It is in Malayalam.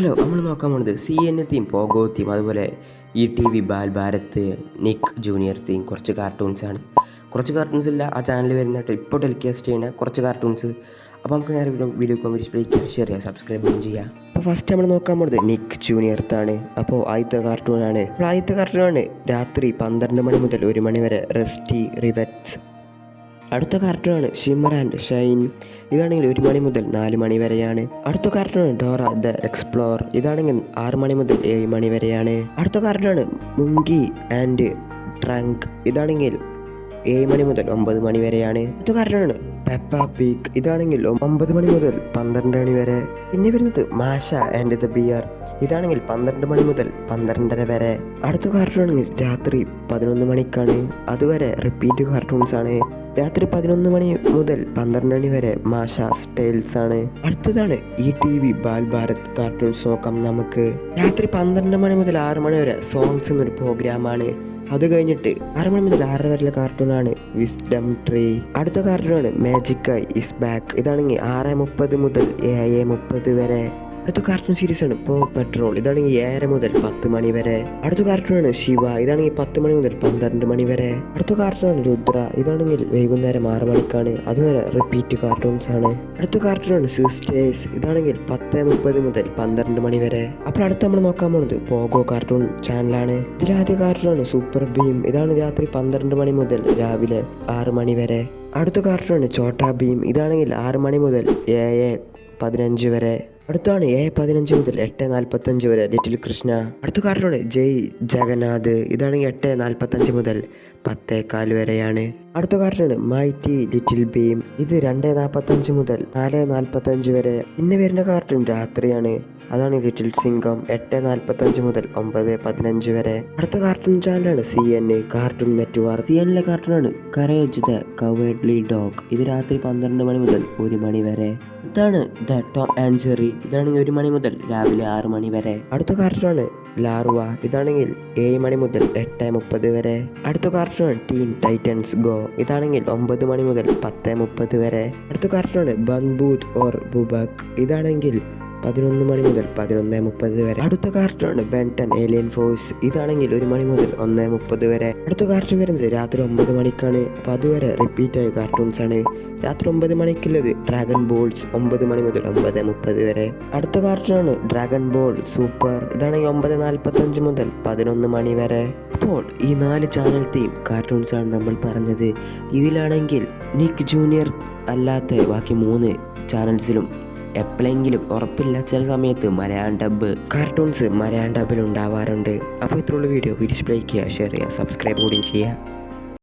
ഹലോ നമ്മൾ നോക്കാൻ പോകുന്നത് C N A theme Pogo theme അതുപോലെ E T V Bal Bharat Nick Junior theme കുറച്ച് കാർട്ടൂൺസാണ് കുറച്ച് കാർട്ടൂൺസ് ഇല്ല ആ ചാനലിൽ വരുന്ന ഇപ്പോൾ ടെലികാസ്റ്റ് ചെയ്യുന്ന കുറച്ച് കാർട്ടൂൺസ് അപ്പോൾ നമുക്ക് നേരെ വീഡിയോ വീഡിയോ കോമ്പീസ് പ്ലേക്ക് ഷെയർ ചെയ്യാം സബ്സ്ക്രൈബ് ചെയ്യാം അപ്പോൾ ഫസ്റ്റ് നമ്മൾ നോക്കാൻ പോകുന്നത് നിക് ജൂനിയർത്താണ് അപ്പോൾ ആദ്യത്തെ കാർട്ടൂണാണ് ആദ്യത്തെ കാർട്ടൂണാണ് രാത്രി പന്ത്രണ്ട് മണി മുതൽ ഒരു മണി വരെ റെസ്റ്റി റിവറ്റ്സ് അടുത്ത കാർട്ടൂണാണ് ഷിമർ ആൻഡ് ഷൈൻ ഇതാണെങ്കിൽ ഒരു മണി മുതൽ നാല് മണി വരെയാണ്. അടുത്ത കാർട്ടൂണാണ് ഡോറ ദ എക്സ്പ്ലോർ ഇതാണെങ്കിൽ ആറ് മണി മുതൽ ഏഴ് മണി വരെയാണ്. അടുത്ത കാർട്ടൂണാണ് മുങ്കി ആൻഡ് ട്രങ്ക് ഇതാണെങ്കിൽ ഏഴ് മണി മുതൽ ഒമ്പത് മണി വരെയാണ്. അടുത്ത കാർട്ടൂണാണ് പെപ്പ പീക്ക് ഇതാണെങ്കിൽ ഒമ്പത് മണി മുതൽ പന്ത്രണ്ട് മണി വരെ. പിന്നെ വരുന്നത് മാഷ ആൻഡ് ദ ബിയർ ഇതാണെങ്കിൽ പന്ത്രണ്ട് മണി മുതൽ പന്ത്രണ്ടര വരെ. അടുത്ത കാർട്ടൂണാണെങ്കിൽ രാത്രി പതിനൊന്ന് മണിക്കാണ്. അതുവരെ റിപ്പീറ്റ് കാർട്ടൂൺസ് ആണ്. രാത്രി പതിനൊന്ന് മണി മുതൽ പന്ത്രണ്ട് മണി വരെ മാഷാസ് സ്റ്റൈൽസ് ആണ്. അടുത്തതാണ് E T V Bal Bharat cartoons നോക്കാം നമുക്ക്. രാത്രി പന്ത്രണ്ട് മണി മുതൽ ആറ് മണി വരെ സോങ്സ് എന്നൊരു പ്രോഗ്രാമാണ് അത് കഴിഞ്ഞിട്ട് അരമണി മണി മുതൽ ആറര വരെയുള്ള കാർട്ടൂണാണ് വിസ്ഡം ട്രീ അടുത്ത കാർട്ടൂണാണ് മാജിക് ഐ ഇസ് ബാക്ക് ഇതാണെങ്കിൽ ആറ് മുപ്പത് മുതൽ ഏഴ് മുപ്പത് വരെ. അടുത്ത കാർട്ടൂൺ സീരീസ് ആണ്. പോ പെട്രോൾ ഇതാണെങ്കിൽ ഏഴര മുതൽ പത്ത് മണി വരെ. അടുത്ത കാർട്ടൂൺ ആണ് ശിവ. ഇതാണെങ്കിൽ പത്ത് മണി മുതൽ പന്ത്രണ്ട് മണി വരെ. അടുത്ത കാർട്ടൂണാണ് രുദ്ര. ഇതാണെങ്കിൽ വൈകുന്നേരം ആറ് മണിക്കാണ്. അതുവരെ റിപ്പീറ്റ് കാർട്ടൂൺസ് ആണ്. അടുത്ത കാർട്ടൂൺ ആണ് സിസ്റ്റേഴ്സ് ഇതാണെങ്കിൽ പത്ത് മുപ്പത് മുതൽ പന്ത്രണ്ട് മണി വരെ. അപ്പോൾ അടുത്ത് നമ്മൾ നോക്കാൻ പോകുന്നത് പോഗോ കാർട്ടൂൺ ചാനലാണ് ഇതിലാദ്യ കാർട്ടൂണാണ് സൂപ്പർ ഭീം. ഇതാണ് രാത്രി പന്ത്രണ്ട് മണി മുതൽ രാവിലെ ആറ് മണി വരെ. അടുത്ത കാർട്ടൂൺ ആണ് ചോട്ടാ ഭീം. ഇതാണെങ്കിൽ ആറ് മണി മുതൽ ഏഴ് പതിനഞ്ച് വരെ. അടുത്താണ് എ പതിനഞ്ച് മുതൽ എട്ട് നാൽപ്പത്തഞ്ച് വരെ ലിറ്റിൽ കൃഷ്ണ. അടുത്ത കാരണമാണ് ജയ് ജഗന്നാഥ്. ഇതാണെങ്കിൽ എട്ട് നാൽപ്പത്തഞ്ച് മുതൽ പത്തേക്കാൽ വരെയാണ്. അടുത്ത കാരണമാണ് മൈറ്റി ലിറ്റിൽ ബീം ഇത് രണ്ട് നാൽപ്പത്തഞ്ച് മുതൽ നാല് നാൽപ്പത്തഞ്ച് വരെ. പിന്നെ വരുന്ന കാർട്ടൂൺ രാത്രിയാണ്. അതാണ് ലിറ്റിൽ സിംഗം എട്ട് നാൽപ്പത്തഞ്ച് മുതൽ ഒമ്പത് പതിനഞ്ച് വരെ. അടുത്ത കാർട്ടൂൺ ചാനലാണ് C N cartoon network C cartoon കാർട്ടൂണാണ് courage the cowardly dog ഇത് രാത്രി പന്ത്രണ്ട് മണി മുതൽ ഒരു മണി വരെ. ഇതാണ് ദ ടോം ആൻഡ് ജെറി ഇതാണെങ്കിൽ ഒരു മണി മുതൽ രാവിലെ ആറ് മണി വരെ. അടുത്ത കാർട്ടൂണാണ് ലാർവ ഇതാണെങ്കിൽ ഏഴ് മണി മുതൽ എട്ട് മുപ്പത് വരെ. അടുത്ത കാർട്ടൂൺ ടീൻ ടൈറ്റൻസ് ഗോ ഇതാണെങ്കിൽ ഒമ്പത് മണി മുതൽ പത്ത് മുപ്പത് വരെ. അടുത്ത കാർട്ടൂൺ ബൻബൂത്ത് ഓർ ബുബക് ഇതാണെങ്കിൽ പതിനൊന്ന് മണി മുതൽ പതിനൊന്ന് മുപ്പത് വരെ. അടുത്ത കാർട്ടൂണ് ബെൻടൻ ഏലിയൻ ഫോഴ്സ്. ഇതാണെങ്കിൽ ഒരു മണി മുതൽ ഒന്ന് മുപ്പത് വരെ. അടുത്ത കാർട്ടൂൺ വരുന്നത് രാത്രി ഒമ്പത് മണിക്കാണ്. അപ്പോൾ അതുവരെ റിപ്പീറ്റ് ആയ കാർട്ടൂൺസ് ആണ്. രാത്രി ഒമ്പത് മണിക്കുള്ളത് ഡ്രാഗൺ ബോൾസ് ഒമ്പത് മണി മുതൽ ഒമ്പത് മുപ്പത് വരെ. അടുത്ത കാർട്ടൂണാണ് ഡ്രാഗൺ ബോൾ സൂപ്പർ ഇതാണെങ്കിൽ ഒമ്പത് നാൽപ്പത്തഞ്ച് മുതൽ പതിനൊന്ന് മണി വരെ. അപ്പോൾ ഈ നാല് ചാനൽ തീം കാർട്ടൂൺസ് ആണ് നമ്മൾ പറഞ്ഞത്. ഇതിലാണെങ്കിൽ നിക്ക് ജൂനിയർ അല്ലാത്ത ബാക്കി മൂന്ന് ചാനൽസിലും എപ്പോഴെങ്കിലും ഉറപ്പില്ല ചില സമയത്ത് മലയാളം ഡബ് കാർട്ടൂൺസ് മലയാളം ഡബിൽ ഉണ്ടാവാറുണ്ട്. അപ്പോൾ ഇത്രയുള്ള വീഡിയോ വീഡിയോ ലൈക്ക് ചെയ്യുക ഷെയർ ചെയ്യുക സബ്സ്ക്രൈബ് കൂടിയും ചെയ്യുക.